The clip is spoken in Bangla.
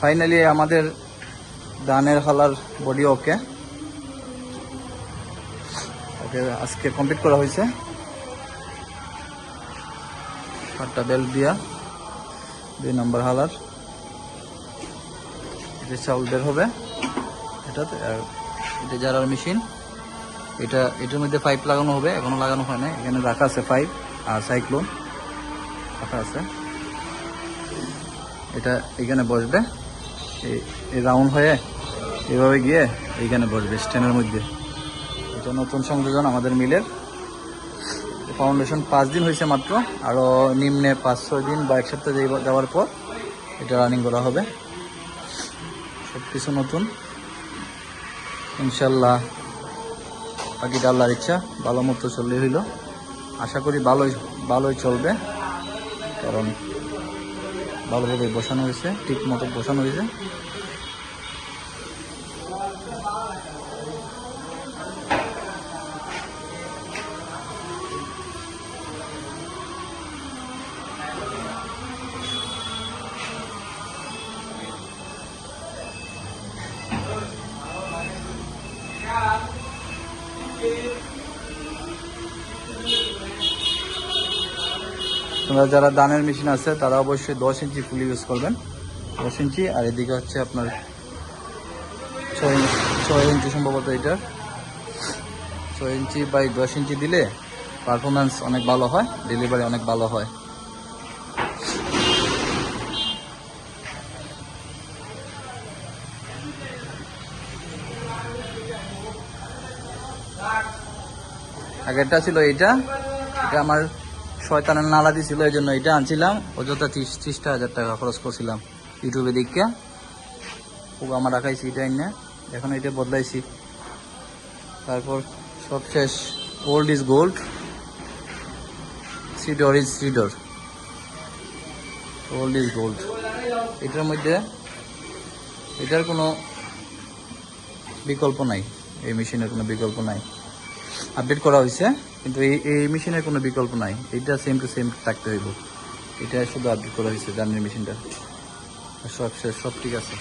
ফাইনালি আমাদের ধানের হালার বডি ওকে ওকে আজকে কমপ্লিট করা হয়েছে। আটটা বেল্ট দিয়া, দুই নম্বর হালার। এটা চাউল বের হবে। এটা আর এটা জারার মেশিন এটা, এটার মধ্যে পাইপ লাগানো হবে, এখনও লাগানো হয় না এখানে রাখা আছে পাইপ আর সাইক্লোন রাখা আছে। এটা এখানে বসবে। এই- রাউন্ড হয়ে এভাবে গিয়ে এইখানে বসবে, স্ট্যান্ডের মধ্যে। এটা নতুন সংযোজন আমাদের মিলের। ফাউন্ডেশন পাঁচ দিন হয়েছে মাত্র, আরও নিম্নে পাঁচ, ছয় দিন বা এক সপ্তাহ যাওয়ার পর এটা রানিং করা হবে। সব কিছু নতুন। ইনশাল্লাহ, বাকিটা আল্লাহর ইচ্ছা, ভালো মতো চললে হইল। আশা করি ভালোই ভালোই চলবে, কারণ ভালোভাবে বসানো হয়েছে ঠিক মতো বসানো হয়েছে। তোমরা যারা দানের মেশিন আছে, তারা অবশ্যই দশ ইঞ্চি ফুল ইউজ করবেন। দশ ইঞ্চি, আর এদিকে হচ্ছে আপনার ছয় ইঞ্চি ছয় ইঞ্চি সম্ভবত এটা। ছয় ইঞ্চি বাই দশ ইঞ্চি দিলে পারফরমেন্স অনেক ভালো হয় ডেলিভারি অনেক ভালো হয়। আগেরটা ছিল এইটা। এটা আমার শয়তানের নালা দিছিল এই জন্য এটা আনছিলাম। অযথা ত্রিশ, ত্রিশটা হাজার টাকা খরচ করছিলাম ইউটিউবে দেখে। খুব আমার রাখাইছি এটা এনে এখন এটা বদলাইছি। তারপর সব শেষ old is gold cedar is cedar old is gold এটার মধ্যে এটার কোনো বিকল্প নাই। এই মেশিনের কোনো বিকল্প নাই। আপডেট করা হয়েছে। কিন্তু এই এই মেশিনের কোনো বিকল্প নাই। এটা সেম টু সেম থাকতে হইব। এটা শুধু আপডেট করা হয়েছে জানি মেশিনটা। সব শেষ, সব ঠিক আছে।